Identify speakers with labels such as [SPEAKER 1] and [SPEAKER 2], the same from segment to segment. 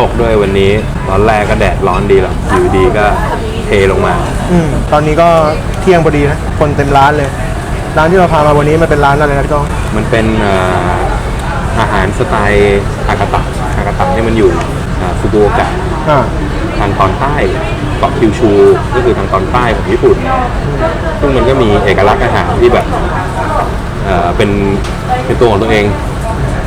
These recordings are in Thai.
[SPEAKER 1] ตกด้วยวันนี้ ตอนแรกก็แดดร้อนดีหรอกอยู่ดีก็เทลงมา
[SPEAKER 2] อืมตอนนี้ก็เที่ยงพอดีนะ คนเต็มร้านเลย ร้านที่เราพามาวันนี้มันเป็นร้านอะไรนะพี่ก้อง
[SPEAKER 1] มันเป็นเอ่ออาหารสไตล์ฮากาตะฮากาตะเนี่ยมันอยู่อ่าฟุกุโอกะ
[SPEAKER 2] อ่า
[SPEAKER 1] ทางตอนใต้เกาะคิวชูก็คือทางตอนใต้ของญี่ปุ่น ซึ่งมันก็มีเอกลักษณ์อาหารที่แบบเอ่อเป็นเป็นตัวของตัวเอง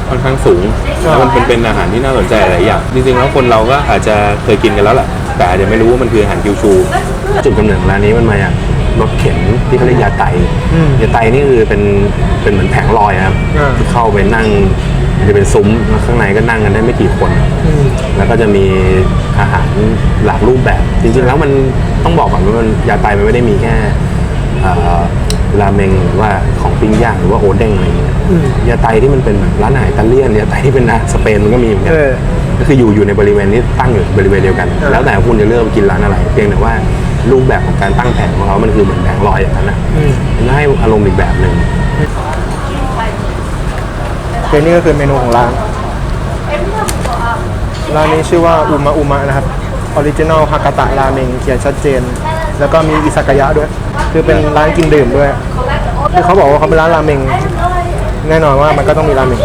[SPEAKER 1] ค่อนข้างสูงแล้วมันเป็นเป็นอาหารที่น่าสนใจหลายอย่างจริงๆแล้วคนเราก็อาจจะเคยกินกันแล้วแหละแต่อาจจะไม่รู้ว่ามันคืออาหารคิวชูจุดกำเนิดของร้านนี้มันมาจากรถเข็นที่เขาเรียกยาไต
[SPEAKER 2] อืม
[SPEAKER 1] ยาไตนี่คือเป็นเป็นเหมือนแผงลอยนะครับ
[SPEAKER 2] อ่า
[SPEAKER 1] ที่เข้าไปนั่งมันจะเป็นซุ้มแล้วข้างในก็นั่งกันได้ไม่กี่คน
[SPEAKER 2] อืม
[SPEAKER 1] แล้วก็จะมีอาหารหลากรูปแบบ จริงๆแล้วมันต้องบอกก่อนว่ามันยาไตมันไม่ได้มีแค่เอ่อ ราเมงหรือว่าของปิ้งย่างหรือว่าโอเด้งอะไรอย่างเงี้ย
[SPEAKER 2] อืม
[SPEAKER 1] ยาไตที่มันเป็นแบบร้านอาหารอิตาเลียนยาไตที่เป็นอาหารสเปนมันก็มีเหมือนกั
[SPEAKER 2] เอนอ
[SPEAKER 1] ก็คืออยู่อยู่ในบริเวณที่ตั้งอยู่บริเวณเดียวกัน
[SPEAKER 2] เออ
[SPEAKER 1] แล้วแต่คุณจะเลือกกินร้านอะไร เพียงแต่ว่ารูปแบบของการตั้งแผงของเขามันคือเหมือนแผงลอยอย่างนั้นนะ
[SPEAKER 2] อืม
[SPEAKER 1] มันก็ให้อารมณ์อีกแบบหนึ่ง
[SPEAKER 2] โอเคนี่ก็คือเมนูของร้านร้านนี้ชื่อว่าอุมะอุมะนะครับออริจินอลฮากาตะราเมงเขียนชัดเจน แล้วก็มีอิซากายะด้วย คือเป็นร้านกินดื่มด้วยคือเขาบอกว่าเขาเป็นร้านราเมงแน่นอนว่ามันก็ต้องมีราเมง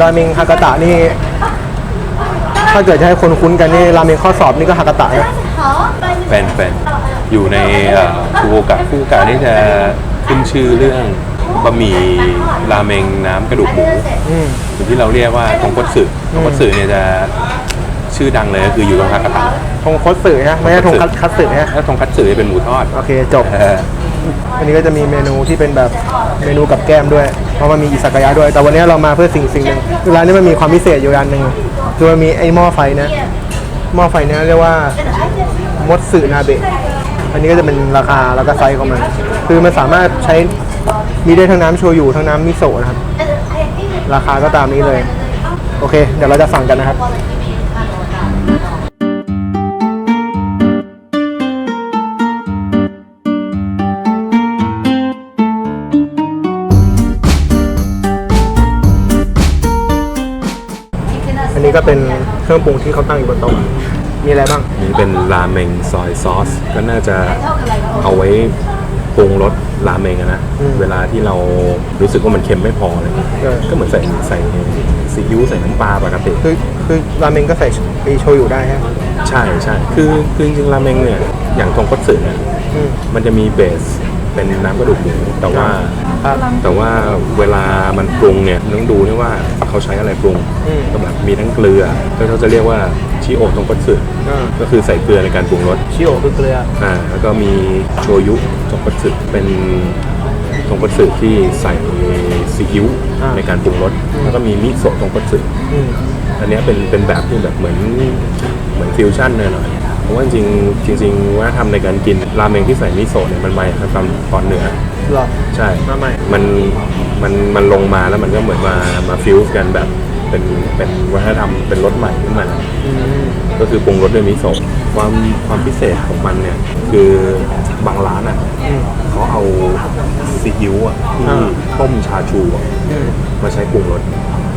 [SPEAKER 2] ราเมงฮากาตะนี่ถ้าเกิดจะให้คนคุ้นกันนี่ราเมงข้อสอบนี่ก็ฮากาตะนะ
[SPEAKER 1] แฟนๆอยู่ในเอ่อฟูโอกะฟูโอกะนี่จะขึ้นชื่อเรื่องบะหมี่ราเมงน้ำกระดูกหมู
[SPEAKER 2] อืม
[SPEAKER 1] หรือที่เราเรียกว่าทงคัตสึทงคัตสึเนี่ยจะ ชื่อดังเลยก็คืออยู่ตรงฮากาตะ
[SPEAKER 2] ทงคตสึฮะไม่ใช่ทงคัตคัตสึฮะ
[SPEAKER 1] ถ้าทงคัตสึจะเป็นหมูทอด
[SPEAKER 2] โอเคจบ
[SPEAKER 1] เออ
[SPEAKER 2] อันนี้ก็จะมีเมนูที่เป็นแบบเมนูกับแก้มด้วย เพราะมันมีอิซากายะด้วย แต่วันนี้เรามาเพื่อสิ่งสิ่งหนึ่งคือร้านนี้มันมีความพิเศษอยู่อย่างหนึ่งคือมันมีไอ้หม้อไฟนะ หม้อไฟเนี้เรียกว่ามดสึนาเบะ อันนี้ก็จะเป็นราคาแล้วก็ไซส์ของมัน คือมันสามารถใช้มีได้ทั้งน้ำโชยุทั้งน้ำมิโซะนะครับ ราคาก็ตามนี้เลย โอเค เดี๋ยวเราจะสั่งกันนะครับ ก็เป็นเครื่องปรุงที่เขาตั้งอยู่บนโต๊ะมีอะไรบ้าง
[SPEAKER 1] นี่เป็นราเมงซอยซอส ก็น่าจะเอาไว้ปรุงรสราเมงอะนะ
[SPEAKER 2] อืม
[SPEAKER 1] เวลาที่เรารู้สึกว่ามันเค็มไม่พออะไรเงี้ย
[SPEAKER 2] เออ
[SPEAKER 1] ก็เหมือนใส่ใส่ซีอิ๊วใส่น้ำปลาปกติ
[SPEAKER 2] คือคือราเมงก็ใส่ไอโชยุได้ฮะ
[SPEAKER 1] ใช่ใช่คือคือจริงๆราเมงเนี่ย อย่างทงคัตสึเนี่ย
[SPEAKER 2] อืม
[SPEAKER 1] มันจะมีเบสเป็นน้ำกระดูกหมูแต่ว่า
[SPEAKER 2] ครับ
[SPEAKER 1] แต่ว่าเวลามันปรุงเนี่ยต้องดูด้วยว่าเขาใช้อะไรปรุง
[SPEAKER 2] อืม
[SPEAKER 1] ก็แบบมีทั้งเกลือก็เขาจะเรียกว่าชิโอะทงคัตสึ
[SPEAKER 2] อ่า
[SPEAKER 1] ก็คือใส่เกลือในการปรุงรส
[SPEAKER 2] ชิโอคือเกลือ
[SPEAKER 1] อ่าแล้วก็มีโชยุทงคัตสึเป็นทงคัตสึที่ใส่ซีอิ๊ว
[SPEAKER 2] อ่า
[SPEAKER 1] ในการปรุงรสแล้วก็มีมิโซะทงคัตสึ
[SPEAKER 2] อืม
[SPEAKER 1] อันเนี้ยเป็นเป็นแบบที่แบบเหมือนเหมือนฟิวชั่นหน่อยๆเพราะ ว่าจริงๆจริงๆว่าทำในการกินราเมงที่ใส่มิโซะเนี่ยมันมาจากทางตอนเหนือ
[SPEAKER 2] หรอ
[SPEAKER 1] ใช่
[SPEAKER 2] มาใหม่
[SPEAKER 1] มัน มัน มันลงมาแล้วมันก็เหมือนมา มาฟิวส์กันแบบ เป็น เป็นวัฒนธรรม เป็นรสใหม่ขึ้นมา
[SPEAKER 2] อืม
[SPEAKER 1] ก็คือปรุงรสด้วยมิโซะ ความ ความพิเศษของมันเนี่ย คือบางร้านอะ
[SPEAKER 2] อืม
[SPEAKER 1] เขาเอาซีอิ๊วอะที่
[SPEAKER 2] อ่า
[SPEAKER 1] ต้มชาชูอะ
[SPEAKER 2] อืม
[SPEAKER 1] มาใช้ปรุงรส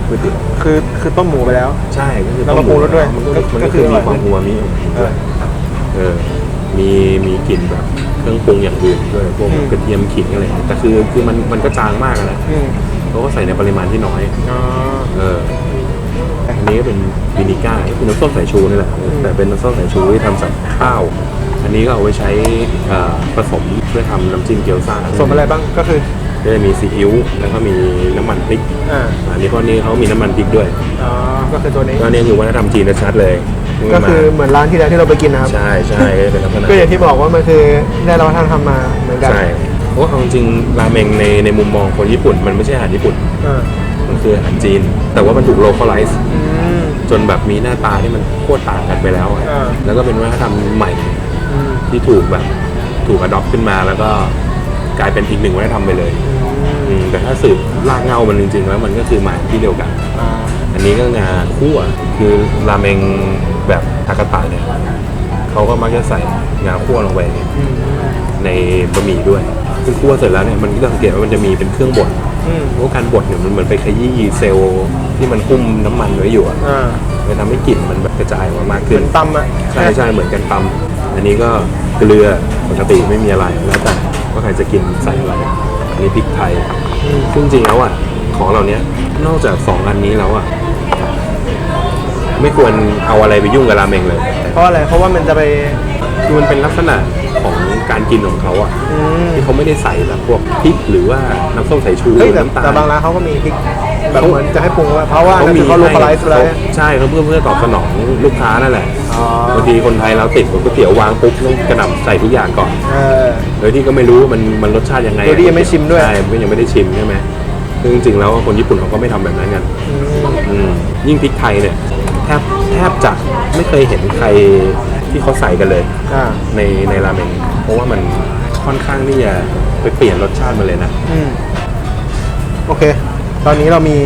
[SPEAKER 1] ก๋วยเตี๋ยว
[SPEAKER 2] คือคือต้มหมูไปแล้ว
[SPEAKER 1] ใช่ก็คือ
[SPEAKER 2] แล้วมาปรุงรสด้วย
[SPEAKER 1] มันก็
[SPEAKER 2] ก็
[SPEAKER 1] มัน
[SPEAKER 2] ก็
[SPEAKER 1] ก็
[SPEAKER 2] คื
[SPEAKER 1] คืออ
[SPEAKER 2] อร่
[SPEAKER 1] มี
[SPEAKER 2] อย
[SPEAKER 1] ความหัวมี
[SPEAKER 2] เออ
[SPEAKER 1] เออมีมีกลิ่นแบบเครื่องปรุงอย่างอื่นด้วยพวก
[SPEAKER 2] อืม
[SPEAKER 1] กระเทียมขิงอะไรอย่างเงี้ยแต่คือคือมันมันก็จางมากอะนะ
[SPEAKER 2] อืม
[SPEAKER 1] เขาก็ใส่ในปริมาณที่น้อย
[SPEAKER 2] อ๋อ
[SPEAKER 1] เอออันนี้ก็เป็นวินิก้าก็คือน้ำส้มสายชูนี่แหละแต่เป็นน้ำส้มสายชูที่ทำจากข้าว อันนี้ก็เอาไว้ใช้เอ่อผสมเพื่อทำน้ำจิ้มเกี๊ยวซ่า
[SPEAKER 2] ส่วนอะไรบ้างก็คือ
[SPEAKER 1] ก็จะมีซีอิ๊วแล้วก็มีน้ำมันพริก
[SPEAKER 2] อ่า
[SPEAKER 1] อันนี้เพราะนี้เขามีน้ำมันพริกด้วย
[SPEAKER 2] อ๋อ ก็คือตัวนี้
[SPEAKER 1] ก็อันนี้คือวัฒนธรรมจีนชัดๆเลย
[SPEAKER 2] ก็คือเหมือนร้านที่แล้วที่เราไปกินนะครับ
[SPEAKER 1] ใช่ใช่ก็เป็นลักษณะ
[SPEAKER 2] ก็อย่างที่บอกว่ามันคือได้เราท่านทำมาเหมือนกัน
[SPEAKER 1] ใช่เพราะว่าเอาจริงๆราเมงในในมุมมองคนญี่ปุ่น มันไม่ใช่อาหารญี่ปุ่น
[SPEAKER 2] อ่า
[SPEAKER 1] มันคืออาหารจีน แต่ว่ามันถูกโลคอลไลซ์
[SPEAKER 2] อืม
[SPEAKER 1] จนแบบมีหน้าตาที่มันโคตรต่างกันไปแล้วอะ
[SPEAKER 2] อ่า
[SPEAKER 1] แล้วก็เป็นวัฒนธรรมใหม่
[SPEAKER 2] อืม
[SPEAKER 1] ที่ถูกแบบถูกอดอปขึ้นมาแล้วก็กลายเป็นอีกหนึ่งวัฒนธรรมไปเลยอืมแต่ถ้าสืบรากเหง้ามันจริงๆ แล้วมันก็คือมาที่เดียวกัน
[SPEAKER 2] อ่า
[SPEAKER 1] อันนี้ก็งาคั่วคือราเมง แบบทากาตะเนี่ยเขาก็มักจะใส่งาคั่วลงไป
[SPEAKER 2] อืม
[SPEAKER 1] ในบะหมี่ด้วยคือคั่วเสร็จแล้วเนี่ยมันก็จะสังเกตว่ามันจะมีเป็นเครื่องบด
[SPEAKER 2] อืม
[SPEAKER 1] เพราะการบดเนี่ยมันเหมือนไปขยี้เซลล์ที่มันหุ้มน้ำมันไว้อยู่อะ
[SPEAKER 2] อ่า
[SPEAKER 1] เลยทำให้กลิ่นมันแบบกระจายออกมามาก
[SPEAKER 2] เห
[SPEAKER 1] ขึ้
[SPEAKER 2] มื
[SPEAKER 1] น
[SPEAKER 2] อนตำอะ
[SPEAKER 1] ใช่ใช่เหมือนกันตำอันนี้ก็เกลือปกติไม่มีอะไรแล้วแต่ว่าใครจะกินใส่อะไรอันนี้พริกไทย
[SPEAKER 2] อืม
[SPEAKER 1] ซึ่งจริงแล้วอะของเหล่านี้นอกจากสองอันนี้แล้วอะ ไม่ควรเอาอะไรไปยุ่งกับราเมงเลย
[SPEAKER 2] เพราะอะไรเพราะว่ามันจะไป
[SPEAKER 1] คือมันเป็นลักษณะของการกินของเขาอะ
[SPEAKER 2] อืม
[SPEAKER 1] ที่เขาไม่ได้ใส่แบบพวกพริกหรือว่าน้ำส้มสายชู
[SPEAKER 2] เฮ้ยแต่
[SPEAKER 1] น้ำตาล
[SPEAKER 2] แต่บางร้านเขาก็มีพริกแบบ
[SPEAKER 1] เขา
[SPEAKER 2] เหมือนจะให้ปรุงว่าเพราะว่านั่นคือเขาโลคอลไลซ์ไปแล้ว
[SPEAKER 1] เขาใช่เขาเพื่อเพื่อตอบสนองลูกค้านั่นแหละ
[SPEAKER 2] อ๋อ บา
[SPEAKER 1] งทีคนไทยเราติดก๋วยเตี๋ยววางปุ๊บต้องกระหน่ำใส่ทุกอย่างก่อน
[SPEAKER 2] เออ
[SPEAKER 1] โดยที่ก็ไม่รู้ว่ามันมันรสชาติยังไง
[SPEAKER 2] โดยที่ยังไม่ชิมด้วย
[SPEAKER 1] ใช่ก็ยังไม่ได้ชิมใช่ไหมซึ่งจริงๆแล้วคนญี่ปุ่นเขาก็ไม่ทำแบบนั้นกัน
[SPEAKER 2] อืม
[SPEAKER 1] อืมยิ่งพริกไทยเนี่ย แทบแทบจะไม่เคยเห็นใครที่เขาใส่กันเลย
[SPEAKER 2] อ่า
[SPEAKER 1] ในในราเมงเพราะว่ามันค่อนข้างที่จะไปเปลี่ยนรสชาติมาเลยนะ
[SPEAKER 2] อืม โอเค ตอนนี้เรามี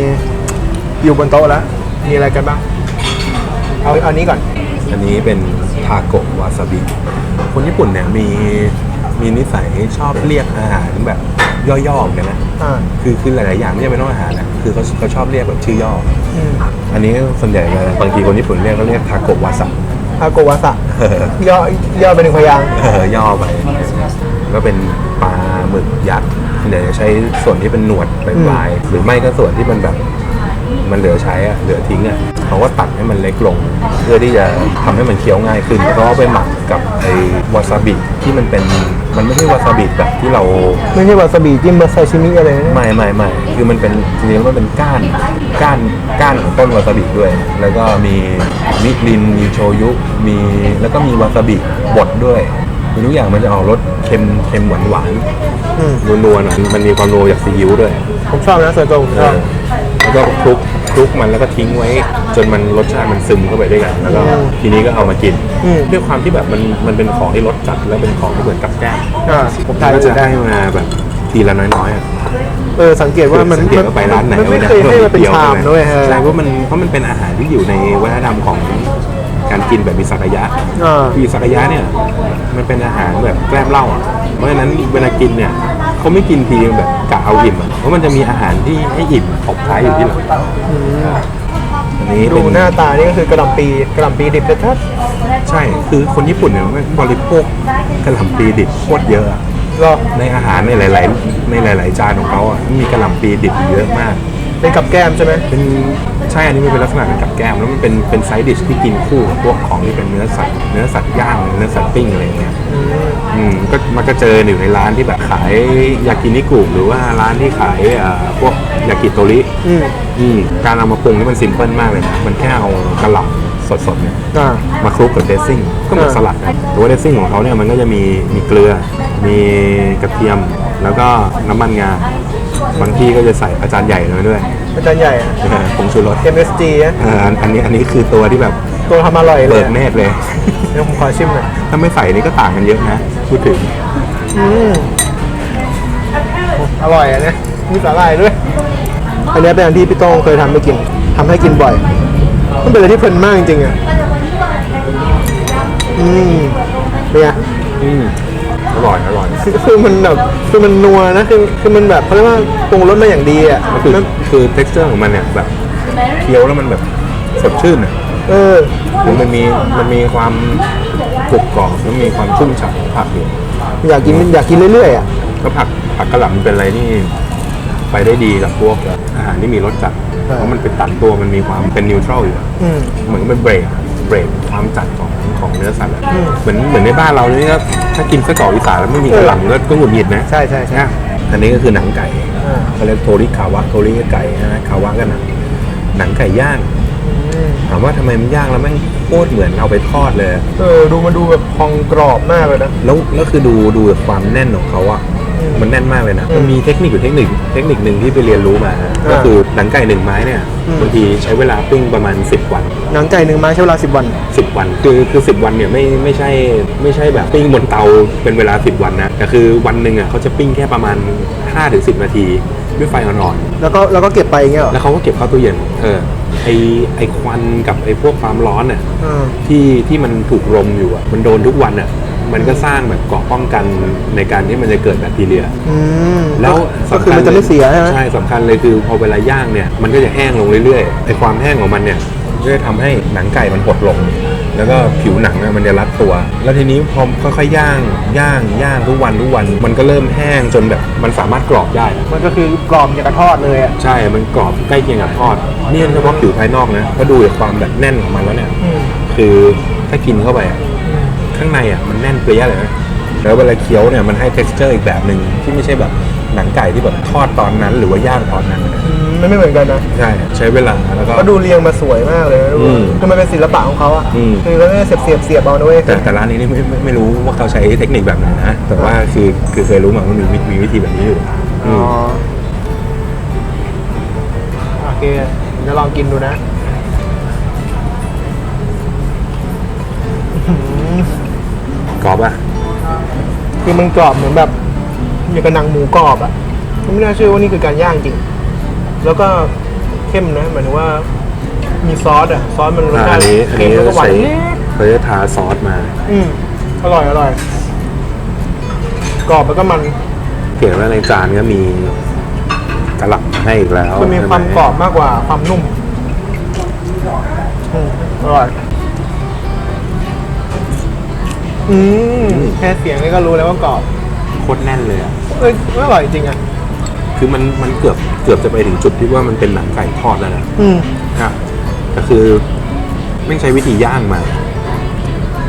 [SPEAKER 2] อยู่บนโต๊ะแล้ว มีอะไรกันบ้าง เอาเอานี้ก่อน
[SPEAKER 1] อันนี้เป็นทาโกะวาซาบิคนญี่ปุ่นเนี่ยมีมีนิสัยชอบเรียกอาหารแบบ ย่อๆเหมือนกันนะ
[SPEAKER 2] อ่า
[SPEAKER 1] คือคือหลายๆอย่างไม่จำเป็นต้องอาหารนะคือเขาเขาชอบเรียกแบบชื่อย่อ
[SPEAKER 2] อืม
[SPEAKER 1] อันนี้ส่วนใหญ่เลยบางทีคนญี่ปุ่นเรียกก็เรียกทาโกะวาซา
[SPEAKER 2] อาโกวาสะ ย่อย่อเป็นหนึ่งพยางค์
[SPEAKER 1] เออย่อไปก็เป็นปลาหมึกยักษ์เดี๋ยวจะใช้ส่วนที่เป็นหนวดปลายๆหรือไม่ก็ส่วนที่มันแบบ มันเหลือใช้อะเหลือทิ้งอะเขาก็ตัดให้มันเล็กลง เพื่อที่จะทำให้มันเคี้ยวง่ายขึ้นแล้วก็เอาไปหมักกับไอ้วาซาบิที่มันเป็น มันไม่ใช่วาซาบิแบบที่เรา
[SPEAKER 2] ไม่ใช่วาซาบิจิ้มบาซาชิมิอะไรนะ
[SPEAKER 1] ไม่ไม่ไม่คือมันเป็นจริงๆแล้วมันเป็นก้านก้านก้านของต้นวาซาบิด้วย แล้วก็มีมิรินมีโชยุมีแล้วก็มีวาซาบิบดด้วยคือทุกอย่างมันจะออกรสเค็มเค็มหวานหวาน
[SPEAKER 2] อืม
[SPEAKER 1] ๆนัวๆหน่อยมันมีความนัวจากซีอิ๊วด้วย
[SPEAKER 2] ผมชอบนะส่วนตัวผม
[SPEAKER 1] เอ
[SPEAKER 2] ชอบ
[SPEAKER 1] อแล้ว ก็คลุกคลุกมันแล้วก็ทิ้งไว้ จนมันรสชาติมันซึมเข้าไปด้วยกัน แล้วก็ทีนี้ก็เอามากิน
[SPEAKER 2] อืม
[SPEAKER 1] ด้วยความที่แบบมันมันเป็นของที่รสจัดแล้วเป็นของที่เหมือนกับแก้ม
[SPEAKER 2] อ่าผมทาน
[SPEAKER 1] ก็
[SPEAKER 2] อื่
[SPEAKER 1] จะ
[SPEAKER 2] น
[SPEAKER 1] ได้
[SPEAKER 2] ได้
[SPEAKER 1] มาแบบทีละน้อยๆอะ
[SPEAKER 2] เออสังเกตว่ามัน
[SPEAKER 1] สังเกตว่าไปร้านไหน
[SPEAKER 2] มันไม่เคยให้มันเป็นชามด้วยฮะ
[SPEAKER 1] ใช่เพราะมันเพราะมันเป็นอาหารที่อยู่ในวัฒนธรรมของการกินแบบมิซากายะ
[SPEAKER 2] อ่า
[SPEAKER 1] มิซากายะเนี่ยมันเป็นอาหารแบบแกล้มเหล้าอะเพราะฉะนั้นเวลากินเนี่ย เขาไม่กินทีแบบกะเอาอิ่มอะเพราะมันจะมีอาหารที่ให้อิ่มตบท้ายอยู่ที่หลัง
[SPEAKER 2] อืม
[SPEAKER 1] อันนี้
[SPEAKER 2] ดู
[SPEAKER 1] เป็น
[SPEAKER 2] หน้าตานี่ก็คือกระหล่ำปีกระหล่ำปีดิบชัด
[SPEAKER 1] ใช่ คือคนญี่ปุ่นเนี่ยมันบริโภคกระหล่ำปีดิบโคตรเยอะอะ
[SPEAKER 2] ๆก็
[SPEAKER 1] ในอาหารในหลาย ๆ ในหลาย ๆ จานของเขาอะมีกระหล่ำปีดิบเยอะมาก
[SPEAKER 2] เป็นกับแก้มใช่ไหม
[SPEAKER 1] เป็นใช่อันนี้มันเป็นลักษณะเป็นกับแก้มแล้วมันเป็นเป็นไซด์ดิชที่กินคู่กับพวกของที่เป็นเนื้อสัตว์เนื้อสัตว์ย่างเนื้อสัตว์ปิ้งอะไรอย่างเงี้ย
[SPEAKER 2] อืม
[SPEAKER 1] อืมก็มันก็เจออยู่ในร้านที่แบบขายยากินิกุหรือว่าร้านที่ขายอ่าพวกยากิโตริ
[SPEAKER 2] อืม
[SPEAKER 1] อืมการเอามาปรุงนี่มันซิมเพิลมากเลยนะมันแค่เอากระหล่ำสดๆเนี่ย
[SPEAKER 2] อ่า
[SPEAKER 1] มาคลุกกับเดซซิ่งก็เหมือน
[SPEAKER 2] อ่า
[SPEAKER 1] สลัดนะแต่ว่าเดซซิ่งของเขาเนี่ยมันก็จะมีมีเกลือ มีกระเทียม แล้วก็น้ำมันงาบางที่ก็จะใส่อาจารย์ใหญ่เลยด้วย
[SPEAKER 2] อาจารย์ใหญ่อะ
[SPEAKER 1] ผงชูรส
[SPEAKER 2] MSG นะ
[SPEAKER 1] เอออันอันนี้อันนี้คือตัวที่แบบ
[SPEAKER 2] ตัวทำอร่อยเล
[SPEAKER 1] เปิ
[SPEAKER 2] ย
[SPEAKER 1] ดเนตรเลย
[SPEAKER 2] เดี๋ยวผมขอชิมหน่อย
[SPEAKER 1] ถ้าไม่ใส่นี่ก็ต่างกันเยอะนะพูดถึง
[SPEAKER 2] อืมอร่อยอะเนี่ยมีสาหร่ายด้วย อันนี้เป็นอันที่พี่โต้งเคยทำให้กินทำให้กินบ่อย มันเป็นอะไรที่เพลินมากจริงๆอะอืมเป็นไง
[SPEAKER 1] อืมอร่อยอร่อย
[SPEAKER 2] คือคือมันแบบคือมันนัวนะคือคือมันแบบเขาเรียกว่าปรุงรสมาอย่างดีอะ
[SPEAKER 1] ก็คือ
[SPEAKER 2] มัน
[SPEAKER 1] คือ texture ของมันเนี่ยแบบเคี้ยวแล้วมันแบบสดชื่นอะ
[SPEAKER 2] เออ
[SPEAKER 1] คือมันมีมันมีความกรุบกรอบแล้วมีความชุ่มฉ่ำของผักอยู่
[SPEAKER 2] อยากกินอยากกินเรื่อยๆอะ
[SPEAKER 1] แล้วผักผักกระหล่ำมันเป็นอะไรที่ไปได้ดีกับพวกอาหารที่มีรสจัด
[SPEAKER 2] ใช่
[SPEAKER 1] เพราะมันเป็นตัดตัวมันมีความเป็นนิวทรัลอยู่อะ
[SPEAKER 2] อืม
[SPEAKER 1] เหมือนกับเป็นเบรกเบรกความจัดของของเนื้อสัตว์อะ
[SPEAKER 2] อืม
[SPEAKER 1] เหมือนเหมือนในบ้านเราเนี่ยก็ถ้ากินไส้กรอกอีสานแล้วไม่มีกระหล่ำก็ก็หงุดหงิดนะ
[SPEAKER 2] ใช่ใช่ใช่
[SPEAKER 1] นะอันนี้ก็คือหนังไก่
[SPEAKER 2] อ่า
[SPEAKER 1] เขาเรียกโทริคาวะโทริก็ไก่นะคาวะก็หนังหนังไก่ย่าง
[SPEAKER 2] อืม
[SPEAKER 1] ถามว่าทำไมมันย่างแล้วแม่งโคตรเหมือนเอาไปทอดเลย
[SPEAKER 2] เออ ดูมันดูแบบพองกรอบมากเลยนะ
[SPEAKER 1] แล้วแล้วคือดูดูแบบความแน่นของเขาอะ
[SPEAKER 2] อื ม
[SPEAKER 1] มันแน่นมากเลยนะ
[SPEAKER 2] อืม
[SPEAKER 1] มันมีเทคนิคอยู่เทคนิคเทคนิคหนึ่งที่ไปเรียนรู้มา ก็คือหนังไก่หนึ่งไม้เนี่ย
[SPEAKER 2] อืม
[SPEAKER 1] บางทีใช้เวลาปิ้งประมาณ 10 วัน
[SPEAKER 2] หนังไก่หนึ่งไม้ใช้เวลาสิบวัน
[SPEAKER 1] 10 วัน คือคือ10 วันเนี่ยไม่ไม่ใช่ไม่ใช่แบบปิ้งบนเตาเป็นเวลา 10 วันนะแต่คือวันหนึ่งอะเขาจะปิ้งแค่ประมาณ5ถึง10 นาทีด้วยไฟอ่อน
[SPEAKER 2] แล้วก็แล้วก็เก็บไปอย่างเงี้ยเหร
[SPEAKER 1] ๆ
[SPEAKER 2] อ
[SPEAKER 1] แล้วเขาก็เก็บเข้าตู้เย็น เออ ไอไอควันกับไอพวกความร้อนอะ
[SPEAKER 2] อืม
[SPEAKER 1] ที่ที่มันถูกรมอยู่อะ มันโดนทุกวันอะ มันก็สร้างแบบเกราะป้องกันในการที่มันจะเกิดแบคทีเรีย
[SPEAKER 2] อืม
[SPEAKER 1] แล้ว
[SPEAKER 2] ก็คือมันจะไม่เสียใช่ไหม
[SPEAKER 1] ใช่สำคัญเลยคือพอเวลาย่างเนี่ยมันก็จะแห้งลงเรื่อยๆไอความแห้งของมันเนี่ยก็จะทำให้หนังไก่มันหดลง แล้วก็ผิวหนังเนี่ยมันจะรัดตัว แล้วทีนี้พอค่อยๆย่างย่างย่างทุกวันทุกวัน มันก็เริ่มแห้งจนแบบมันสามารถกรอบได้
[SPEAKER 2] มันก็คือกรอบอย่างกระทอดเลยอะ
[SPEAKER 1] ใช่ มันกรอบใกล้เคียงกับทอดนี่เฉพาะผิวภายนอกนะก็ดูจากความแบบแน่นของมันแล้วเนี่ย
[SPEAKER 2] อืม
[SPEAKER 1] คือถ้ากินเข้าไปอะ ข้างในอะมันแน่นเปรี้ยเลยนะแล้วเวลาเคี้ยวเนี่ยมันให้ t e x t อร์อีกแบบหนึ่งที่ไม่ใช่แบบหนังไก่ที่แบบทอดตอนนั้น หรือว่าย่างตอนนั้นนะ
[SPEAKER 2] อืมมันไม่เหมือนกันนะ
[SPEAKER 1] ใช่ใช้เวลาแล้วก็
[SPEAKER 2] ก็ดูเรียงมาสวยมากเลยนะดู
[SPEAKER 1] อืม
[SPEAKER 2] คือมันเป็นศิลปะของเขาอะ
[SPEAKER 1] อืม
[SPEAKER 2] คือเขาเนี่ยเสียบเสียบเสียบเอานะเว้ย
[SPEAKER 1] แต่แต่ร้านนี้นี่ไม่ไม่ไม่รู้ว่าเขาใช้เทคนิคแบบไหนนะ แต่ว่าคือคือเคยรู้มาว่ามีมีมีวิธีแบบนี้อยู่
[SPEAKER 2] อ๋
[SPEAKER 1] อื
[SPEAKER 2] อ
[SPEAKER 1] ม
[SPEAKER 2] โอเคเดี๋ยวลองกินดูนะ
[SPEAKER 1] รอบอะ
[SPEAKER 2] คือมันกรอบเหมือนแบบอย่างกับหนังหมูกรอบอะก็ไม่น่าเชื่อว่านี่คือการย่างจริง แล้วก็เข้มนะหมายถึงว่า มีซอสอะซอสมันรส
[SPEAKER 1] อ่า
[SPEAKER 2] ชา
[SPEAKER 1] อัน
[SPEAKER 2] ติ
[SPEAKER 1] นี้อัน
[SPEAKER 2] เค็ม
[SPEAKER 1] นี้
[SPEAKER 2] แล้วก็หวาน
[SPEAKER 1] ใช้
[SPEAKER 2] นิด
[SPEAKER 1] เขาจะทาซอสมา
[SPEAKER 2] อืมอร่อยอร่อยกรอบแล้วก็มัน
[SPEAKER 1] เขียนว่าในจานก็มีกระหล่ำให้อีกแล้ว
[SPEAKER 2] มันมีความ
[SPEAKER 1] ใช่ไห
[SPEAKER 2] กรอบมากกว่าความนุ่มอืมอร่อย อืมแค่เสียงนี่ก็รู้แล้วว่ากรอบ
[SPEAKER 1] โคตรแน่นเลยอะ
[SPEAKER 2] เอ้ยอร่อยจริงอะ
[SPEAKER 1] คือมันมันเกือบเกือบจะไปถึงจุดที่ว่ามันเป็นหนังไก่ทอดแล้วนะ
[SPEAKER 2] อืม
[SPEAKER 1] ครับแต่คือไม่ใช้วิธีย่างมา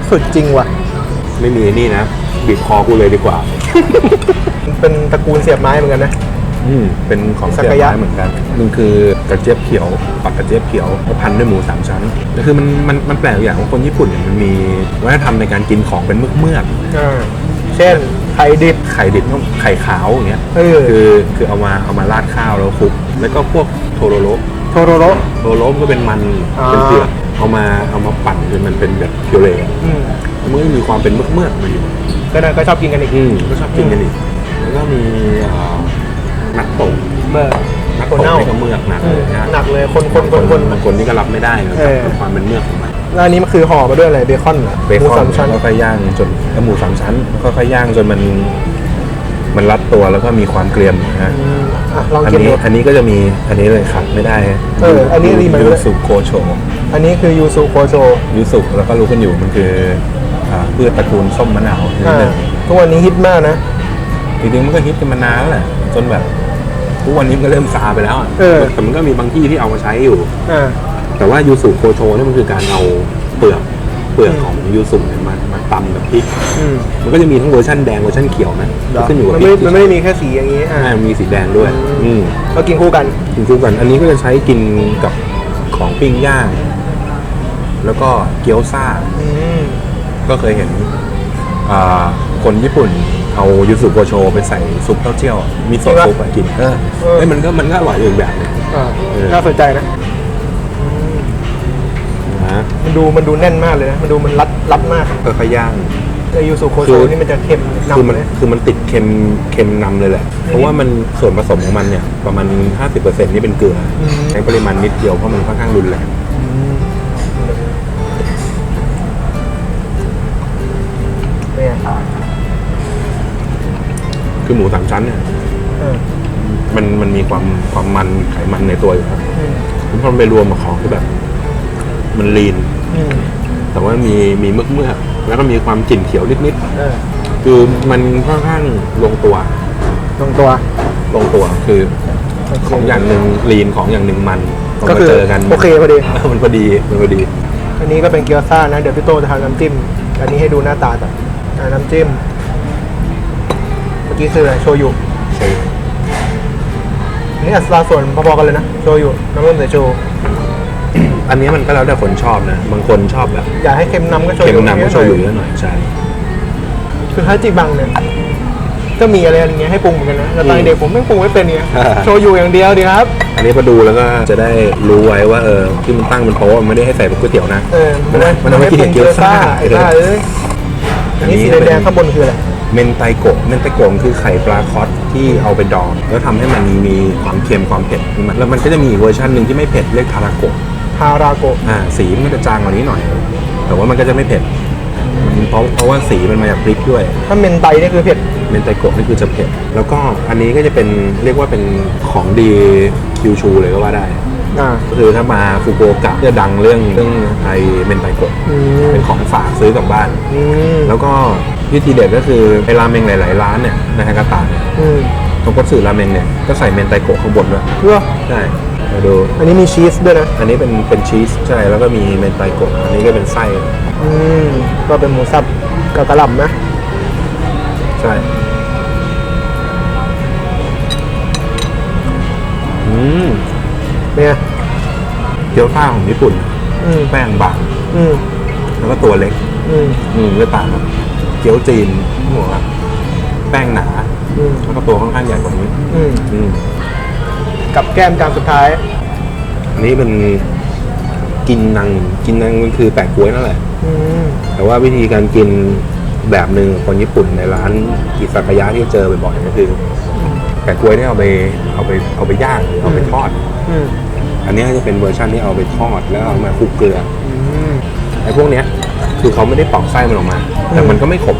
[SPEAKER 2] สุดจริงว่ะ
[SPEAKER 1] ไม่มีไอ้นี่นะบีบคอกูเลยดีกว่า
[SPEAKER 2] มันเป็นตระกูลเสียบไม้เหมือนกันนะ
[SPEAKER 1] อืมเป็นของ
[SPEAKER 2] สั
[SPEAKER 1] เสีย
[SPEAKER 2] ก
[SPEAKER 1] บ
[SPEAKER 2] ยะ
[SPEAKER 1] ไม้เหมือนกันมันคือกระเจี๊ยบเขียว ปักกระเจี๊ยบเขียวแล้วพันด้วยหมูสามชั้นแล้วคือมันมันมันแปลกอย่างว่าคนญี่ปุ่นเนี่ยมันมีวัฒนธรรมในการกินของเป็นเมือกเมือก
[SPEAKER 2] อ่าเช่นไข่ดิบ
[SPEAKER 1] ๆไข่ดิบต้องไข่ขาวอย่างเงี้ย
[SPEAKER 2] เออ
[SPEAKER 1] คือคือเอามาเอามาราดข้าวแล้วคลุก แล้วก็พวกโทโรโร
[SPEAKER 2] โทโรโร
[SPEAKER 1] โทโรโรมันก็เป็นมัน
[SPEAKER 2] อ่า
[SPEAKER 1] เป็นเปลือกเอามาเอามาปั่นจนมันเป็นแบบพิวเร
[SPEAKER 2] อืม
[SPEAKER 1] แล้วมันก็มีความเป็นเมือกเมือกๆมาอยู่
[SPEAKER 2] ก็นั่นก็ชอบกินกันอีก
[SPEAKER 1] อืมก็ชอบกินกันอีกแล้วก็มีเอ่อ นักตก
[SPEAKER 2] เบอร์
[SPEAKER 1] นัก
[SPEAKER 2] ค
[SPEAKER 1] ต
[SPEAKER 2] น
[SPEAKER 1] ก
[SPEAKER 2] เน่า
[SPEAKER 1] นี่ก็เมือกหนัก
[SPEAKER 2] อื
[SPEAKER 1] เล
[SPEAKER 2] ม
[SPEAKER 1] ยนะ
[SPEAKER 2] หนักเลยคนคนคนคน
[SPEAKER 1] บางคนนี่ก็รับไม่ได้นะ
[SPEAKER 2] เออ
[SPEAKER 1] กับความเป็นเมือกของมัน
[SPEAKER 2] แล้วอันนี้มันคือห่อมาด้วยอะไรเบคอนเหรอ
[SPEAKER 1] เบ
[SPEAKER 2] หมู
[SPEAKER 1] คอ
[SPEAKER 2] สานมชั้น
[SPEAKER 1] ค่อยๆย่างจนแล้วหมูสามชั้นค่อยๆย่างจนมัน มันรัดตัวแล้วก็มีความเกรียมนะ
[SPEAKER 2] อืมอะลอง
[SPEAKER 1] อัน
[SPEAKER 2] กิน
[SPEAKER 1] นี้
[SPEAKER 2] ดู
[SPEAKER 1] อันนี้ก็จะมีอันนี้เลยขาดไม่ได้
[SPEAKER 2] เอออันนี้ดีเหมือนกัน
[SPEAKER 1] ยูสุโคโช
[SPEAKER 2] อันนี้คือยูซูโคโช
[SPEAKER 1] ยูสุแล้วก็รู้กันอยู่มันคืออ่าพืชตระกูลส้มมะนาวนิด
[SPEAKER 2] อ่า
[SPEAKER 1] นึง
[SPEAKER 2] ทุกวันนี้ฮิตมากนะ
[SPEAKER 1] จริงๆมันก็ฮิตกันมานานแล้วแหละจนแบบ ทุกวันนี้มันก็เริ่มซาไปแล้วอะ
[SPEAKER 2] เออ
[SPEAKER 1] แต่มันก็มีบางที่ที่เอามาใช้อยู่
[SPEAKER 2] อ่า
[SPEAKER 1] แต่ว่ายูสุโคโชนี่มันคือการเอาเปลือกเปลือก
[SPEAKER 2] อืม
[SPEAKER 1] ของยูสุเนี่ยมามาตำกับพริก
[SPEAKER 2] อืม
[SPEAKER 1] มันก็จะมีทั้งเวอร์ชันแดงเวอร์ชันเขียวนะขึ้นอยู่กับ
[SPEAKER 2] มัน
[SPEAKER 1] พริ
[SPEAKER 2] ไม่
[SPEAKER 1] กที่
[SPEAKER 2] มันไม่ได้มีแค่สีอย่างนี้อ่า
[SPEAKER 1] ใช่มันมีสีแดงด้วย อืม
[SPEAKER 2] ก็กินคู่กัน
[SPEAKER 1] กินคู่กัน อันนี้ก็จะใช้กินกับของปิ้งย่าง แล้วก็เกี๊ยวซ่า
[SPEAKER 2] อืม
[SPEAKER 1] ก็เคยเห็นอ่าคนญี่ปุ่น เอายูสุโกโชไปใส่ซุปเต้าเจี้ยวมีซอสซุปอะกินเออเอ้ยมันก็มันก็อร่อยอีกแบบหนึง
[SPEAKER 2] อ่า
[SPEAKER 1] เออ
[SPEAKER 2] น่าสนใจนะ
[SPEAKER 1] นะ
[SPEAKER 2] มันดูมันดูแน่นมากเลยนะ มันดูมันรัดรัดมาก
[SPEAKER 1] ค่อยๆย่าง
[SPEAKER 2] ไอยูสุโค
[SPEAKER 1] คื
[SPEAKER 2] โช
[SPEAKER 1] อ
[SPEAKER 2] นี่มันจะเค็ม
[SPEAKER 1] คือมัน
[SPEAKER 2] นำเลย
[SPEAKER 1] คือมันติดเค็มเค็มนำเลยแหละ เพราะว่ามันส่วนผสมของมันเนี่ย ประมาณ 50%นี่เป็นเกลืออใช้ปริมาณนิดเดียวเพราะมันค่อนข้างรุนแรง คือหมูสามชั้นเนี่ย
[SPEAKER 2] เออ
[SPEAKER 1] มันมันมีความความมันไขมันในตัวอยู่ครับ
[SPEAKER 2] อืม
[SPEAKER 1] เพราะมันไปรวมกับของที่แบบ มันลีน
[SPEAKER 2] อืม
[SPEAKER 1] แต่ว่ามีมีเมือกเมือกๆแล้วก็มีความกลิ่นเขียวนิด
[SPEAKER 2] เออ
[SPEAKER 1] ๆคือมันค่อนข้างลงตัว
[SPEAKER 2] ลงตัว
[SPEAKER 1] ลงตัวคือของอย่างหนึ่งลีนของอย่างหนึ่งมันพอ
[SPEAKER 2] ก็
[SPEAKER 1] มา
[SPEAKER 2] คือ
[SPEAKER 1] เจอกัน
[SPEAKER 2] โอเคพอดี
[SPEAKER 1] มันพอดีมันพอดี
[SPEAKER 2] อันนี้ก็เป็นเกี๊ยวซ่านะ เดี๋ยวพี่โตจะทำน้ำจิ้ม อันนี้ให้ดูหน้าตาก่อนอ่าน้ำจิ้มเมื่อกี้คืออะไรโชยุ
[SPEAKER 1] ใช่
[SPEAKER 2] อันนี้อัตราส่วนพอๆกันเลยนะโชยุน้ำมันสายชู
[SPEAKER 1] อันนี้มันก็แล้วแต่คนชอบนะ บางคนชอบแบบ
[SPEAKER 2] อยากให้เค็มนำก็โชยุ
[SPEAKER 1] เค็มนำก็โชยุ
[SPEAKER 2] เย
[SPEAKER 1] เย
[SPEAKER 2] อะ
[SPEAKER 1] อะหน่อยใช่
[SPEAKER 2] คือฮาจิบังเนี่ยก็มีอะไรอย่างเงี้ยให้ปรุงเหมือนกันนะแต่ตอน
[SPEAKER 1] อืม
[SPEAKER 2] เด็กผมไม่ปรุงไม่เป็นเนี่ย
[SPEAKER 1] อ่า
[SPEAKER 2] โชยุอย่างเดียวดีครับ
[SPEAKER 1] อันนี้พอดูแล้วก็จะได้รู้ไว้ว่าเออที่มันตั้งเป็นโป๊ะมันไม่ได้ให้ใส่เป็นก๋วยเตี๋ยวนะ
[SPEAKER 2] เออ
[SPEAKER 1] มันให้มันเอาไว้กินกับเกี๊ยวซ่า
[SPEAKER 2] ไอ้บ้าเอ้ยอันนี้สีแดงๆข้างบนคืออะไร
[SPEAKER 1] เมนไตโกะเมนไตโกะคือไข่ปลาคอสที่เอาไปดองแล้วทำให้มันมีความเค็มความเผ็ดแล้วมันก็จะมีอีกเวอร์ชันหนึ่งที่ไม่เผ็ดเรียกทาราโกะ
[SPEAKER 2] ฮาราโกะ
[SPEAKER 1] อ่าสีมันก็จะจางกว่านี้หน่อย แต่ว่ามันก็จะไม่เผ็ดมันเพราะเพราะว่าสีมันมาจากพริกด้วย
[SPEAKER 2] ถ้าเมนไตนี่คือเผ็ด
[SPEAKER 1] เมนไตโกะนี่คือจะเผ็ด แล้วก็อันนี้ก็จะเป็นเรียกว่าเป็นของดีคิวชูเลยก็ว่าได้
[SPEAKER 2] อ่า
[SPEAKER 1] ก็คือถ้ามาฟุกุโอกะจะดังเรื่องเรื่องไอเมนไตโกะ
[SPEAKER 2] อืม
[SPEAKER 1] เป็นของฝากซื้อกลับบ้าน
[SPEAKER 2] อืม
[SPEAKER 1] แล้วก็วิธีเด็ดก็คือไอราเมงหลาย ๆ ร้านเนี่ยในฮากาตะเนี่ย
[SPEAKER 2] อืม
[SPEAKER 1] ทงคัตสึราเมงเนี่ยก็ใส่เมนไตโกะข้างบนด้วย
[SPEAKER 2] เพื่อ
[SPEAKER 1] ใช่มาดู
[SPEAKER 2] อันนี้มีชีสด้วยนะ
[SPEAKER 1] อันนี้เป็นเป็นชีสใช่แล้วก็มีเมนไตโกะอันนี้ก็เป็นไส้
[SPEAKER 2] อืม ก็เป็นหมูสับกับกระหล่ำนะ
[SPEAKER 1] ใช่อืม
[SPEAKER 2] เนี่ย
[SPEAKER 1] เกี๊ยวซ่าของญี่ปุ่น
[SPEAKER 2] อืม
[SPEAKER 1] แป้งบาง
[SPEAKER 2] อืม
[SPEAKER 1] แล้วก็ตัวเล็ก
[SPEAKER 2] อืม
[SPEAKER 1] อืมก็ต่างกับเกี๊ยวจีนหัวาแป้งหนา
[SPEAKER 2] อืม
[SPEAKER 1] แล้วก็ตัวค่อนข้างใหญ่กว่านี้
[SPEAKER 2] อืม
[SPEAKER 1] อืม
[SPEAKER 2] กับแก้มจานสุดท้าย
[SPEAKER 1] อันนี้เป็นกินนัง กินนังมันคือแปะกล้วยนั่นแหละ
[SPEAKER 2] อืม
[SPEAKER 1] แต่ว่าวิธีการกินแบบหนึ่งของคนญี่ปุ่นในร้านอิซากายะที่เจอบ่อยๆก็คือ แปะกล้วยเนี่ยเอาไปเอาไปเอาไปย่างหรือเอาไปทอด
[SPEAKER 2] อืม
[SPEAKER 1] อันนี้ก็จะเป็นเวอร์ชันที่เอาไปทอดแล้วเอามาคลุกเกลือ
[SPEAKER 2] อืม
[SPEAKER 1] ไอ้พวกเนี้ย คือเขาไม่ได้ปอกไส้มันออกมา แต่มันก็ไม่ขม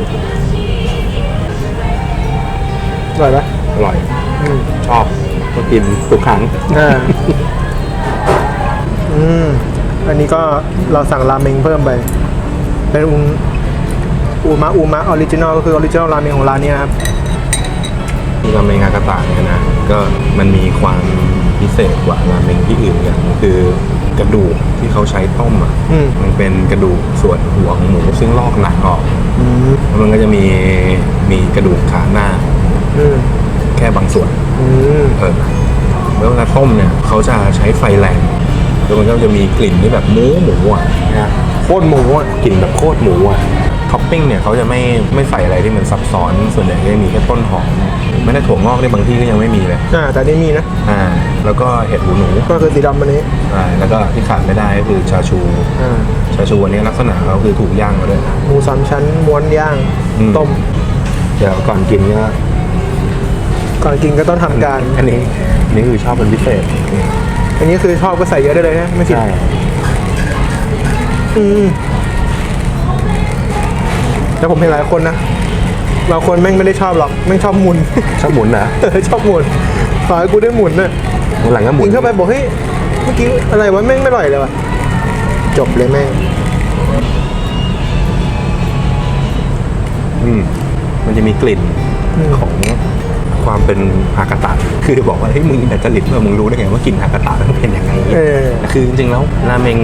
[SPEAKER 2] อร่อยปะ
[SPEAKER 1] อร่อย
[SPEAKER 2] อืม
[SPEAKER 1] ชอบก็กินทุกครั้ง
[SPEAKER 2] อ่าอืมอันนี้ก็เราสั่งราเมงเพิ่มไป เป็นอุอูมะอูมะออริจินอลก็คือออริจินอลราเมงของร้านนี้นะครับ
[SPEAKER 1] ที่ราเมงฮากาตะเนี่ยนะก็มันมีความ พิเศษกว่าราเมงที่อื่นอย่างคือกระดูกที่เขาใช้ต้มอะ
[SPEAKER 2] อืม
[SPEAKER 1] มันเป็นกระดูกส่วนหัวของหมูซึ่งลอกหนังออก
[SPEAKER 2] อืม
[SPEAKER 1] แล้วมันก็จะมีมีกระดูกขาหน้า
[SPEAKER 2] อืม
[SPEAKER 1] แค่บางส่วน
[SPEAKER 2] อืม
[SPEAKER 1] เออแล้วเวลาต้มเนี่ยเขาจะใช้ไฟแรงแล้วมันก็จะมีกลิ่นที่แบบหมูหมูอะนะ
[SPEAKER 2] โคตรหมูอะ
[SPEAKER 1] กลิ่นแบบโคตรหมูอะท็อปปิ้งเนี่ยเขาจะไม่ไม่ใส่อะไรที่มันซับซ้อนส่วนใหญ่ก็จะมีแค่ต้นหอม ไม่ได้ถั่วงอกในบางที่ก็ยังไม่มีเลย
[SPEAKER 2] อ่าแต่นี่มีนะ
[SPEAKER 1] อ่า แล้วก็เห็ดหูหนู
[SPEAKER 2] ก็คือสีดำอันนี้
[SPEAKER 1] อ่าแล้วก็ที่ขาดไม่ได้ก็คือชาชู
[SPEAKER 2] อ่า
[SPEAKER 1] ชาชูอันนี้ลักษณะเขาคือถูกย่างมาด้วย
[SPEAKER 2] หมูสามชั้นม้วนย่าง
[SPEAKER 1] อืม
[SPEAKER 2] ต้ม
[SPEAKER 1] เดี๋ยวก่อนกินก็
[SPEAKER 2] ก่อนกินก็ต้องทำการ
[SPEAKER 1] อันนี้อันนี้คือชอบเป็นพิเศษ
[SPEAKER 2] อันนี้คือชอบก็ใส่เยอะได้เลยนะไม่ผิด
[SPEAKER 1] ใช่
[SPEAKER 2] อืมแต่ผมเห็นหลายคนนะ บางคนแม่งไม่ได้ชอบหรอกแม่งชอบหมุน
[SPEAKER 1] ชอบหมุนนะ
[SPEAKER 2] เออชอบหมุนขอให้กูได้หมุนน่ะ
[SPEAKER 1] หลังก็หมุน
[SPEAKER 2] กินเข้าไปบอกเฮ้ยเมื่อกี้อะไรวะแม่งไม่อร่อยเลยว่ะจบเลยแม่ง
[SPEAKER 1] อืมมันจะมีกลิ่นของความเป็นฮากาตะคือบอกว่าเฮ้ยมึงแต่จริตเพื่อมึงรู้ได้ไงว่ากลิ่นฮากาตะมันเป็นยังไง
[SPEAKER 2] เออ
[SPEAKER 1] แต่คือจริงๆแล้วราเมง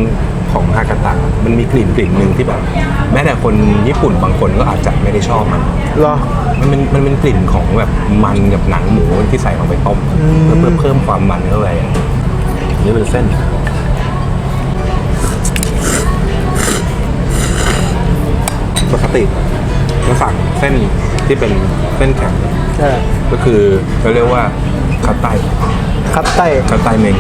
[SPEAKER 1] ของฮากาตะมันมีกลิ่นกลิ่นหนึ่งที่แบบ แม้แต่คนญี่ปุ่นบางคนก็อาจจะไม่ได้ชอบมัน
[SPEAKER 2] เหรอ
[SPEAKER 1] มันเป็นมันเป็นกลิ่นของแบบมันกับหนังหมูที่ใส่ลงไปต้ม
[SPEAKER 2] อืม
[SPEAKER 1] เพื่อเพื่อเพิ่มความมันเข้าไปอะนี่เป็นเส้น ปกติเราสั่งเส้นที่เป็นเส้นแข็ง
[SPEAKER 2] เออ
[SPEAKER 1] ก็คือเราเรียกว่าคัตไต
[SPEAKER 2] คัดไต้
[SPEAKER 1] คัตไตเมง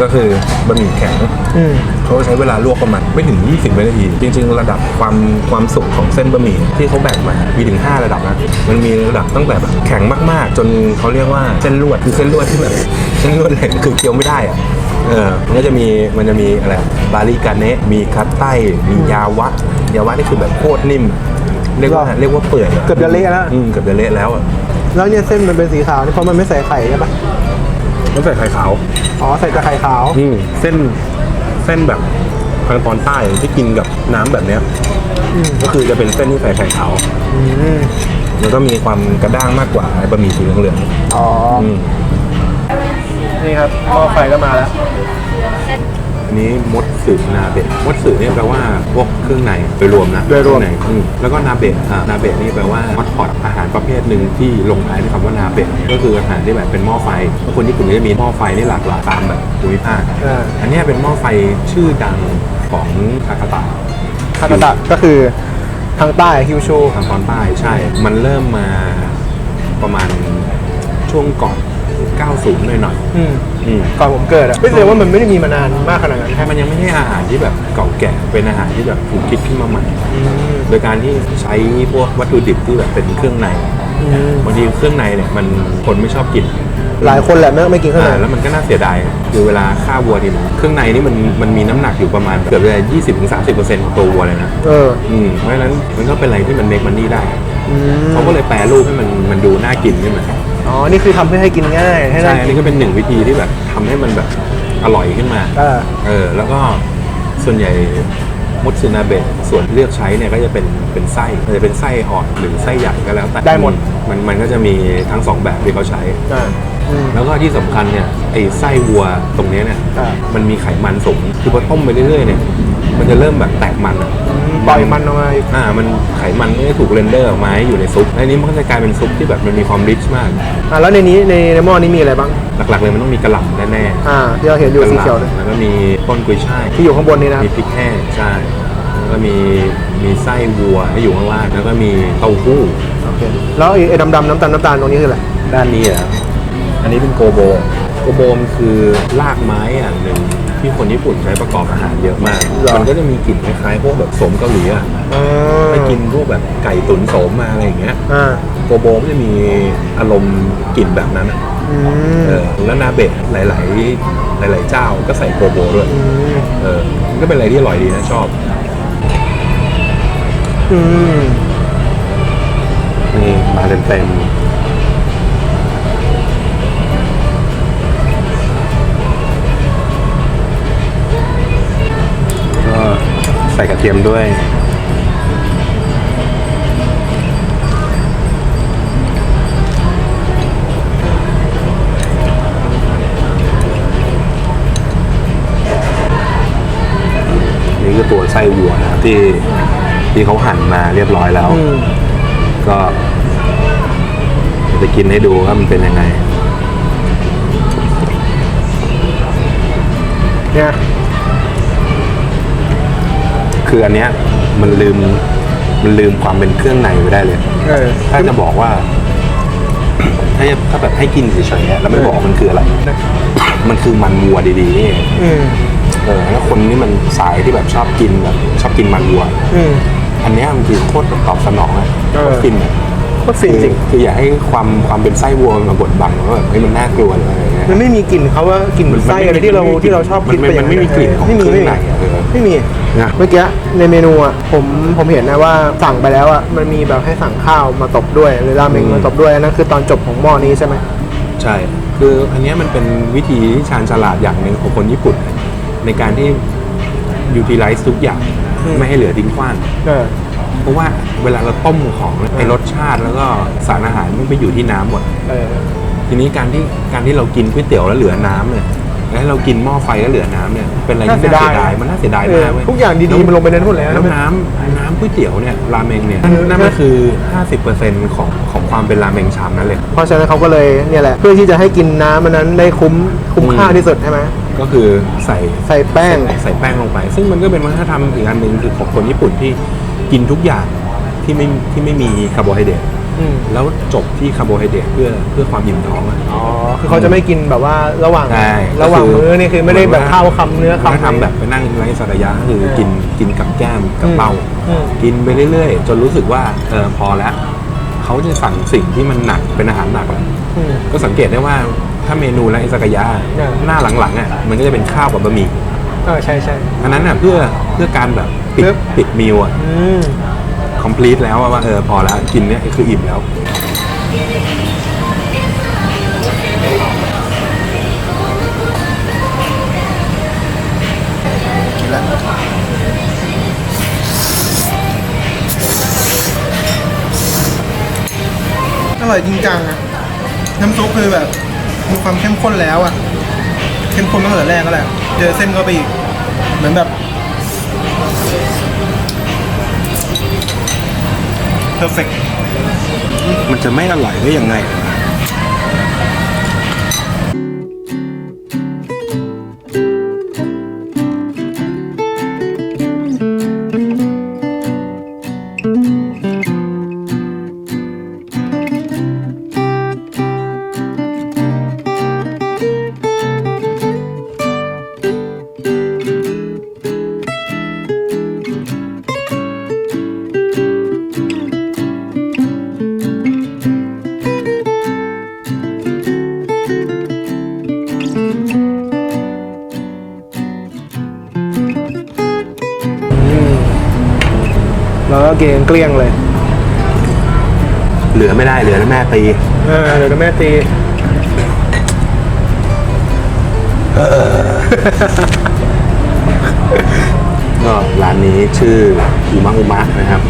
[SPEAKER 1] ก็คือบะหมี่แข็ง
[SPEAKER 2] อืม
[SPEAKER 1] เขาใช้เวลาลวกประมาณไม่ถึง 20วินาที จริง ๆ ระดับความความสุกของเส้นบะหมี่ที่เขาแบ่งมา มีถึง 5 ระดับนะ มันมีระดับตั้งแต่แบบแข็งมากๆ จนเขาเรียกว่าเส้นลวดคือเส้นลวดที่แบบเส้นลวดเหล็กคือเคี้ยวไม่ได้อะเออมันก็จะมีมันจะมีอะไรบาริกาเนะมีคัตไตมียาวะ ยาวะนี่คือแบบโคตรนิ่ม เรียกว่าเรียกว่าเปื่อย
[SPEAKER 2] เกือบจะเละแล้ว
[SPEAKER 1] อืมเกือบจะเละแล้วอะ
[SPEAKER 2] แล้วเนี่ยเส้นมันเป็นสีขาวนี่เพราะมันไม่ใส่ไข่ใช่ปะ
[SPEAKER 1] ต้องใส่ไข่ขาว
[SPEAKER 2] อ๋อใส่แต่ไข่ขาว
[SPEAKER 1] อืมเส้นเส้นแบบทางตอนใต้ที่กินกับน้ำแบบเนี้ย
[SPEAKER 2] อืม
[SPEAKER 1] ก็คือจะเป็นเส้นที่ใส่ไข่ขาว
[SPEAKER 2] อืม
[SPEAKER 1] มันก็มีความกระด้างมากกว่าไอ้บะหมี่สีเหลือง
[SPEAKER 2] อ๋อ
[SPEAKER 1] ๆอืม
[SPEAKER 2] นี่ครับหม้อไฟก็มาแล้ว
[SPEAKER 1] อันนี้มดสึนาเบะมดสึเนี่ยแปลว่าพวกเครื่องในโดยรวมนะ
[SPEAKER 2] โดยรวม
[SPEAKER 1] เคองในอืมแล้วก็นาเบะอ่านาเบะนี่แปลว่าฮอตพอตอาหารประเภทหนึ่งที่ลงท้ายด้วยคำว่านาเบะก็คืออาหารที่แบบเป็นหม้อไฟคนญี่ปุ่นก็จะมีหม้อไฟนี่หลากหลายตามแบบภูมิภาค
[SPEAKER 2] อ่า
[SPEAKER 1] อันเนี้ยเป็นหม้อไฟชื่อดังของฮากาตะ
[SPEAKER 2] คากาตะก็คือทางใต้คิวชู
[SPEAKER 1] ทางตอนใต้ใช่ มันเริ่มมาประมาณช่วงก่อน 90 หน่อยหน่อย
[SPEAKER 2] อืม
[SPEAKER 1] ๆ อืม
[SPEAKER 2] ก่อนผมเกิดอะไม่แสดงว่ามันไม่ได้มีมานานมากขนาดนั้น
[SPEAKER 1] แค่มันยังไม่ใช่อาหารที่แบบเก่าแก่เป็นอาหารที่แบบถูกคิดขึ้นมาใหม่
[SPEAKER 2] อืม
[SPEAKER 1] โดยการที่ใช้พวกวัตถุดิบที่แบบเป็นเครื่องใน
[SPEAKER 2] อืม
[SPEAKER 1] บางทีเครื่องในเนี่ยมันคนไม่ชอบกิน
[SPEAKER 2] หลายคนแหละไม่ไม่กินข้างใน
[SPEAKER 1] อ่าแล้วมันก็น่าเสียดายคือเวลาฆ่าวัวทีนึงเครื่องในนี่มันมันมีน้ำหนักอยู่ประมาณเกือบจะยี่สิบถึงสามสิบเปอร์เซ็นต์ของตัววัวเลยนะ
[SPEAKER 2] เออ
[SPEAKER 1] อืมเพราะฉะนั้นมันก็เป็นอะไรที่มันเมกมันนี่ได้
[SPEAKER 2] อืม
[SPEAKER 1] เขาก็เลยแปรรูปให้มันมันดูน่ากินขึ้นมา
[SPEAKER 2] อ๋อ นี่คือทำเพื่อให้กินง่ายให้
[SPEAKER 1] ใช่
[SPEAKER 2] ได้
[SPEAKER 1] อันนี้ก็เป็นหนึ่งวิธีที่แบบทำให้มันแบบอร่อยขึ้นมา
[SPEAKER 2] เออ
[SPEAKER 1] เออแล้วก็ส่วนใหญ่มุตสึนาเบะส่วนเลือกใช้เนี่ยก็จะเป็นเป็นไส้มันจะเป็นไส้อ่อนหรือไส้ใหญ่ก็แล้วแต่
[SPEAKER 2] ได้หมด
[SPEAKER 1] มันมันก็จะมีทั้งสองแบบที่เขาใช้
[SPEAKER 2] อ่าอืม
[SPEAKER 1] แล้วก็ที่สำคัญเนี่ยไอ้ไส้วัวตรงเนี้ยเนี่ย
[SPEAKER 2] อ่า
[SPEAKER 1] มันมีไขมันสูงคือพอต้มไปเรื่อยๆเนี่ย มันจะเริ่มแบบแตกมันอะ
[SPEAKER 2] ปล่อยมันออกมาอีก
[SPEAKER 1] อ่า มันไขมันก็จะถูกเรนเดอร์ออกมาให้อยู่ในซุปและอันนี้มันก็จะกลายเป็นซุปที่แบบมันมีความริชมาก
[SPEAKER 2] อ่าแล้วในนี้ในในหม้อนี้มีอะไรบ้าง
[SPEAKER 1] หลักๆเลยมันต้องมีกระหล่ำแน่ๆ
[SPEAKER 2] อ่าที่เราเห็นอยู่สีเขียว
[SPEAKER 1] กระห
[SPEAKER 2] เนี่ย
[SPEAKER 1] ล่ำแล้วก็มีต้นกุยช่าย
[SPEAKER 2] ที่อยู่ข้างบนนี้นะครับ
[SPEAKER 1] มีพริกแห้งใช่แล้วก็มีมีไส้วัวให้อยู่ข้างล่างแล้วก็มีเต้าหู้
[SPEAKER 2] โอเคแล้วไอ้ไอ้ดำๆน้ำตาลน้ำตาลตรงนี้คืออะไร
[SPEAKER 1] ด้านนี้อะอันนี้เป็นโกโบ โกโบมันคือรากไม้อย่างหนึ่ง ที่คนญี่ปุ่นใช้ประกอบอาหารเยอะมาก
[SPEAKER 2] หรอ
[SPEAKER 1] มันก็จะมีกลิ่นคล้ายๆพวกแบบโสมเกาหลีอะ
[SPEAKER 2] อ่า
[SPEAKER 1] ไปกินพวกแบบไก่ตุ๋นโสมมาอะไรอย่างเงี้ย
[SPEAKER 2] อ่า
[SPEAKER 1] โกโบมันจะมีอารมณ์กลิ่นแบบนั้นอะ
[SPEAKER 2] อืม
[SPEAKER 1] เออแล้วนาเบะหลาย ๆ หลาย ๆ เจ้าก็ใส่โกโบด้วย
[SPEAKER 2] อืม
[SPEAKER 1] เออมันก็เป็นอะไรที่อร่อยดีนะชอบ
[SPEAKER 2] อืม
[SPEAKER 1] นี่มาเต็ม ใส่กระเทียมด้วย นี่คือตัวไส้วัวนะครับที่ที่เขาหั่นมาเรียบร้อยแล้ว
[SPEAKER 2] อืม
[SPEAKER 1] ก็จะกินให้ดูว่ามันเป็นยังไง
[SPEAKER 2] เนี่ย
[SPEAKER 1] คืออันเนี้ยมันลืมมันลืมความเป็นเครื่องในไปได้เลย
[SPEAKER 2] เออ
[SPEAKER 1] ถ้าจะบอกว่า ถ้าจะถ้าแบบให้กินเฉยๆอะแล้วไม่บอกมันคืออะไร มันคือมันวัวดีๆนี่เอง
[SPEAKER 2] อืม
[SPEAKER 1] เออแล้วคนนี่มันสายที่แบบชอบกินแบบชอบกินมันวัว
[SPEAKER 2] อืม
[SPEAKER 1] อันเนี้ยมันคือโคตรตอบสนองอะ
[SPEAKER 2] เออ
[SPEAKER 1] ฟินอะ
[SPEAKER 2] โคตรฟินจริง
[SPEAKER 1] คืออย่าให้ความความเป็นไส้วัวมันมาบดบังว่าแบบเฮ้ยมันน่ากลัวอะไรอย่างเงี้ย
[SPEAKER 2] มันไม่มีกลิ่นเขาว่ากลิ่นไส้อะไรที่เราที่เราชอบกิน
[SPEAKER 1] มันไม่
[SPEAKER 2] ป
[SPEAKER 1] มันไม่มีกลิ่นของ
[SPEAKER 2] ไม่มี
[SPEAKER 1] เครื่
[SPEAKER 2] ไม่
[SPEAKER 1] อง
[SPEAKER 2] มี
[SPEAKER 1] ในอะเออ
[SPEAKER 2] ไม่มี
[SPEAKER 1] นะ
[SPEAKER 2] เมื่อกี้ในเมนูอะผมผมเห็นนะว่าสั่งไปแล้วอะมันมีแบบให้สั่งข้าวมาตบด้วยหรือราเมง
[SPEAKER 1] อืม
[SPEAKER 2] มาตบด้วยอันนั่นคือตอนจบของหม้อนี้ใช่ไหม
[SPEAKER 1] ใช่ คืออันเนี้ยมันเป็นวิธีที่ชาญฉลาดอย่างหนึ่งของคนญี่ปุ่น ในการที่ utilize ทุกอย่างไม่ให้เหลือทิ้งขว้าง
[SPEAKER 2] เออ
[SPEAKER 1] เพราะว่าเวลาเราต้มของไอรสชาติแล้วก็สารอาหารมันไปอยู่ที่น้ำหมด
[SPEAKER 2] เออ
[SPEAKER 1] ทีนี้การที่การที่เรากินก๋วยเตี๋ยวแล้วเหลือน้ำเนี่ย แล้วเรากินหม้อไฟแล้วเหลือน้ำเนี่ยเป็นอะไรที่น่าเสียดายมันน่าเสียดาย
[SPEAKER 2] เออ
[SPEAKER 1] มากเว้ย
[SPEAKER 2] ทุกอย่างดีๆมันลงไปในนั้นหมดแล้ว
[SPEAKER 1] แล้ว
[SPEAKER 2] นะ
[SPEAKER 1] น้ำน้ำก๋วยเตี๋ยวเนี่ยราเมงเนี่ย
[SPEAKER 2] เออ
[SPEAKER 1] นั่นมันคือ 50%ของของความเป็นราเมงชามนั้นเลย
[SPEAKER 2] เพราะฉะนั้นเขาก็เลยเนี่ยแหละเพื่อที่จะให้กินน้ำมันนั้นได้คุ้มคุ้มค่า
[SPEAKER 1] อืม
[SPEAKER 2] ที่สุดใช่ไหม
[SPEAKER 1] ก็คือใส่
[SPEAKER 2] ใส่แป้ง
[SPEAKER 1] ใส่แป้งลงไป ซึ่งมันก็เป็นวัฒนธรรมอีกอันหนึ่งคือของคนญี่ปุ่นที่กินทุกอย่างที่ไม่ที่ไม่มีคาร์โบไฮเดรต
[SPEAKER 2] อืม
[SPEAKER 1] แล้วจบที่คาร์โบไฮเดรตเพื่อเพื่อความอิ่มท้องอะ
[SPEAKER 2] อ๋อ คือเขาจะไม่กินแบบว่าระหว่าง
[SPEAKER 1] ใช่
[SPEAKER 2] ระหว่างมื้อนี่คือไม่ได้แบบข้าวคำเนื้อ
[SPEAKER 1] เขา
[SPEAKER 2] คำ
[SPEAKER 1] ทำแบบไปนั่งไร้สาระยะก็คือกินกินกับแก้มกับเป้า
[SPEAKER 2] อืม
[SPEAKER 1] กินไปเรื่อยๆ จนรู้สึกว่าเออพอแล้วเขาจะสั่งสิ่งที่มันหนักเป็นอาหารหนักแล้ว
[SPEAKER 2] อืม
[SPEAKER 1] ก็สังเกตได้ว่าถ้าเมนูและอิซากายะ
[SPEAKER 2] เนี่ย
[SPEAKER 1] หน้าหลังๆอะมันก็จะเป็นข้าวกับบะหมี่
[SPEAKER 2] เออใช่ใช่
[SPEAKER 1] อันนั้นอะเพื่อเพื่อการแบบปิด
[SPEAKER 2] เพื่อ
[SPEAKER 1] ปิดมิลอะ
[SPEAKER 2] อืม
[SPEAKER 1] complete แล้วว่าเออพอแล้วกินเนี่ยคืออิ่มแล้ว
[SPEAKER 2] อร่อยจริงจังอะน้ำซุปคือแบบมีความเข้มข้นแล้วอะเข้มข้นตั้งแต่แรกก็แหละเจอเส้นเข้าไปอีก เหมือนแบบ เพอร์เฟก
[SPEAKER 1] มันจะไม่อร่อยได้ยังไง
[SPEAKER 2] กินเกลี้ยงเลย
[SPEAKER 1] เหลือไม่ได้เหลือแล้วแม่ตี
[SPEAKER 2] เออเดี๋ยวแม่ตี
[SPEAKER 1] ก็ร้านนี้ชื่ออุมะอุมะนะครับ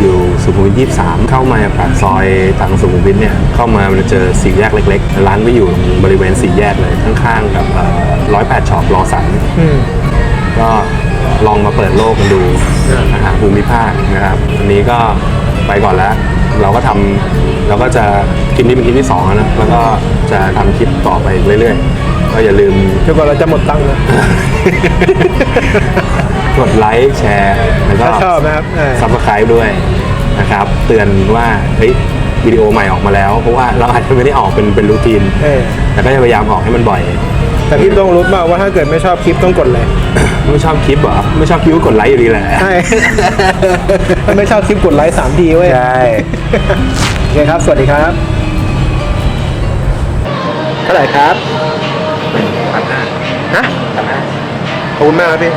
[SPEAKER 1] อยู่สุขุมวิท23 เข้ามาปากซอยทางสุขุมวิทเนี่ยเข้ามามันจะเจอสี่แยกเล็ก ๆ ร้านก็อยู่ตรงบริเวณสี่แยกเลยข้างๆกับร้อยแปดช็อปรอสัน
[SPEAKER 2] อืม
[SPEAKER 1] ก็ ลองมาเปิดโลกกันดูอาหารภูมิภาคนะครับอันนี้ก็ไปก่อนแล้ว เราก็ทำเราก็จะคลิปนี้เป็นคลิปที่สองแล้วนะแล้วก็จะทำคลิปต่อไปเรื่อยๆ ก็อย่าลืม
[SPEAKER 2] จนกว่าเราจะหมดตังค์นะ
[SPEAKER 1] กดไลค์แชร์แล้วก็
[SPEAKER 2] ถ้าชอบนะครับเออ
[SPEAKER 1] ซับสไคร b ์ด้วยนะครับ เตือนว่าเฮ้ยวิดีโอใหม่ออกมาแล้ว เพราะว่าเราอาจจะไม่ได้ออกเป็นเป็นรูทีน
[SPEAKER 2] เออ
[SPEAKER 1] แต่ก็จะพยายามออกให้มันบ่อย
[SPEAKER 2] แต่พี่ต้องรู้มากว่าถ้าเกิดไม่ชอบคลิปต้องกดเลย
[SPEAKER 1] ไม่ชอบคลิปเหรอไม่ชอบคลิปก็กดไลค์อยู่ดีแหละ
[SPEAKER 2] ใช่ ถ้าไม่ชอบคลิปกดไลค์สามทีเว้ย
[SPEAKER 1] ใช่
[SPEAKER 2] โอเคครับ สวัสดีครับ เท่าไหร่ครับ
[SPEAKER 1] พันห้า
[SPEAKER 2] ฮะ
[SPEAKER 1] พันห้า
[SPEAKER 2] ขอบคุณมากครับพี่